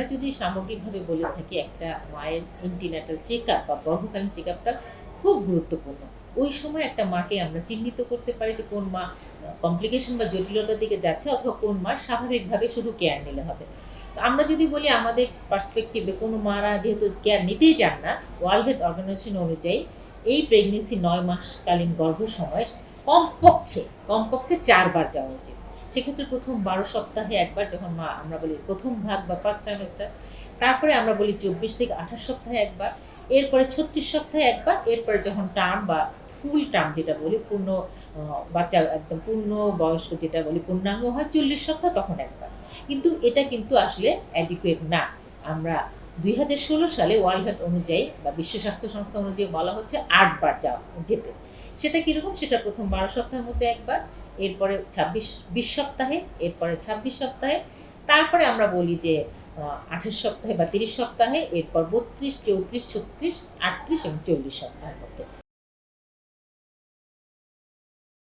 আমরা যদি সামগ্রিকভাবে বলে থাকি একটা মায়ের ইন্টিনেটাল চেক আপ বা গর্ভকালীন চেক আপটা খুব গুরুত্বপূর্ণ। ওই সময় একটা মাকে আমরা চিহ্নিত করতে পারি যে কোন মা কমপ্লিকেশন বা জটিলতার দিকে যাচ্ছে অথবা কোন মা স্বাভাবিকভাবে শুধু কেয়ার নিলে হবে। আমরা যদি বলি আমাদের পার্সপেক্টিভে কোনো মারা যেহেতু কেয়ার নিতেই চান না ওয়ার্ল্ড হেলথ অর্গানাইজেশন অনুযায়ী এই প্রেগনেন্সি নয় মাসকালীন গর্ভ সময় কমপক্ষে কমপক্ষে চারবার যাওয়া উচিত। সেক্ষেত্রে প্রথম বারো সপ্তাহে একবার যখন মা, আমরা বলি প্রথম ভাগ বা ফার্স্ট ট্রাইমেস্টার তারপরে আমরা বলি চব্বিশ থেকে আঠাশ সপ্তাহে একবার, এরপরে ছত্রিশ সপ্তাহে একবার, এরপরে যখন টার্ম বা ফুল টার্ম যেটা বলি, পূর্ণ বাচ্চা একদম পূর্ণ বয়স্ক যেটা বলি, পূর্ণাঙ্গ হয় চল্লিশ সপ্তাহ তখন একবার। কিন্তু এটা কিন্তু আসলে অ্যাডিকুয়েট না। আমরা দুই হাজার ষোলো সালে ওয়ার্ল্ড হেলথ অনুযায়ী বা বিশ্ব স্বাস্থ্য সংস্থা অনুযায়ী বলা হচ্ছে আটবার যাওয়া যেতে। সেটা কীরকম? সেটা প্রথম বারো সপ্তাহের মধ্যে একবার এরপরে ছাব্বিশ, বিশ সপ্তাহে, এরপরে ছাব্বিশ সপ্তাহে, তারপরে আমরা বলি যে আঠাশ সপ্তাহে বা তিরিশ সপ্তাহে, এরপর বত্রিশ, চৌত্রিশ, ছত্রিশ, আটত্রিশ এবং চল্লিশ সপ্তাহের মধ্যে।